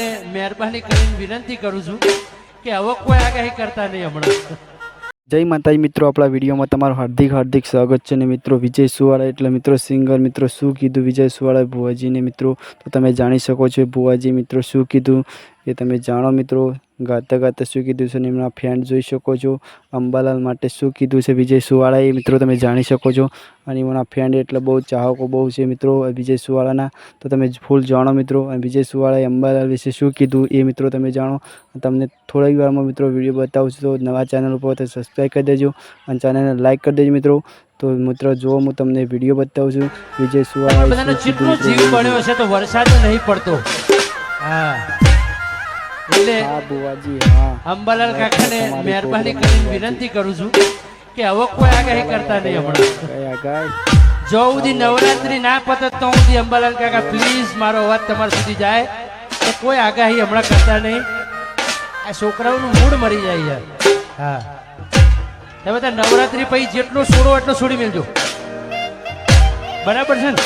કાકાને મહેરબાની કરીને વિનંતી કરું છું કે હવે કોઈ આગાહી કરતા નહીં હમણાં. જય માતાજી મિત્રો, આપણા વિડીયોમાં તમારું હાર્દિક હાર્દિક સ્વાગત છે ને મિત્રો, વિજય સુવાળા એટલે મિત્રો સિંગર મિત્રો શું કીધું વિજય સુવાળા ભુવાજીને મિત્રો, તો તમે જાણી શકો છો ભુવાજી મિત્રો શું કીધું એ તમે જાણો મિત્રો. ગાતા ગાતા શું કીધું છે ને એમના ફેન્ડ જોઈ શકો છો. અંબાલાલ માટે શું કીધું છે વિજય સુવાળાએ મિત્રો તમે જાણી શકો છો. અને એમના ફેન્ડ એટલે બહુ ચાહકો બહુ છે મિત્રો વિજય સુવાળાના. તો તમે ફૂલ જાણો મિત્રો. અને વિજય સુવાળાએ અંબાલાલ વિશે શું કીધું એ મિત્રો તમે જાણો. તમને થોડી વારમાં મિત્રો વીડિયો બતાવું છું. તો નવા ચેનલ ઉપર તો સબસ્ક્રાઈબ કરી દેજો. અને ચેનલને લાઈક કરી દેજો મિત્રો. તો મિત્રો જો હું તમને વીડિયો બતાવું છું. વિજય સુવાળા જેટલો જીવ પડ્યો છે તો વરસાદ નહીં પડતો. હા. એટલે હા હા. અંબાલાલ કાકાને મહેરબાની કરીને વિનંતી કરું છું કે હવે કોઈ આગાહી કરતા નહીં હમણાં. જો સુધી નવરાત્રી ના પતે તો સુધી અંબાલાલ કાકા પ્લીઝ મારો અવાજ તમારા સુધી જાય. તો કોઈ આગાહી હમણાં કરતા નહીં. આ છોકરાઓનું મૂડ મરી જાય યાર. હા. તમે બધા નવરાત્રી પછી જેટલો છોડો એટલો છોડી મેળજો બરાબર છે ને?